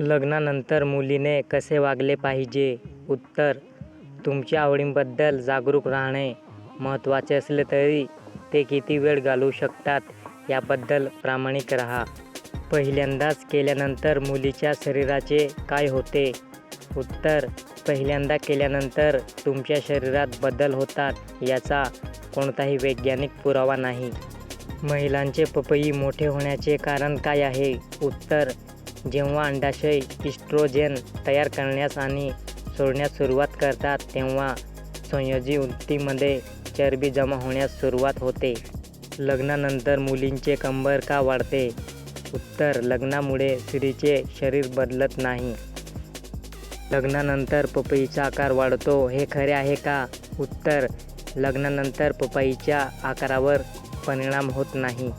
लग्नानंतर मुलीने कसे वागले पाहिजे? उत्तर तुमच्या आवडींबद्दल जागरूक राहणे महत्त्वाचे असले तरी ते किती वेळ घालवू शकतात याबद्दल प्रामाणिक राहा. पहिल्यांदाच केल्यानंतर मुलीच्या शरीराचे काय होते? उत्तर पहिल्यांदा केल्यानंतर तुमच्या शरीरात बदल होतात याचा कोणताही वैज्ञानिक पुरावा नाही. महिलांचे पपई मोठे होण्याचे कारण काय आहे? उत्तर जेव्हा अंडाशय इस्ट्रोजेन तयार करण्यास आणि सोडण्यास सुरुवात करतात तेव्हा संयोजी ऊतीमध्ये चरबी जमा होण्यास सुरुवात होते. लग्नानंतर मुलींचे कंबर का वाढते? उत्तर लग्नामुळे स्त्रीचे शरीर बदलत नाही. लग्नानंतर पपईचा आकार वाढतो हे खरे आहे का? उत्तर लग्नानंतर पपईच्या आकारावर परिणाम होत नाही.